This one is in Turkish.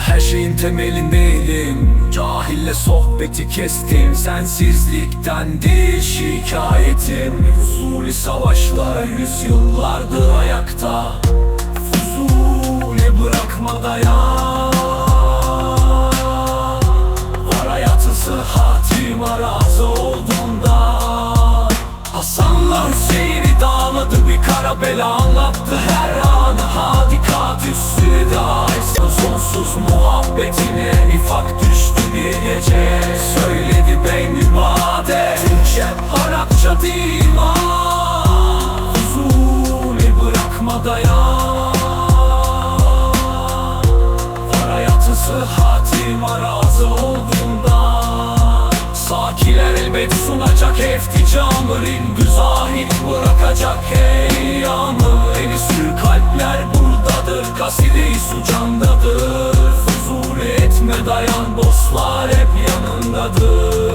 her şeyin temelindeydim. Cahille sohbeti kestim. Sensizlikten değil şikayetim. Fuzuli savaşlar yüzyıllardır ayakta. Fuzuli bırakma dayan Var hayatı sıhhatim razı olduğunda. Hasan'la Hüseyin'i dağladı bir kara bela anlattı her anı Sonsuz muhabbetine nifak düştü bir gece. Söyledi bey mübade Türkçe Arapça değil ma Fuzuli bırakma dayan. Var hayatı sıhhatim razı olduğunda Sakiler elbet sunacak efticamı Ringü zahit bırakacak heyyamı En üstü kalpler buradadır Kaside-i sucandadır Yaşayan dostlar hep yanındadır.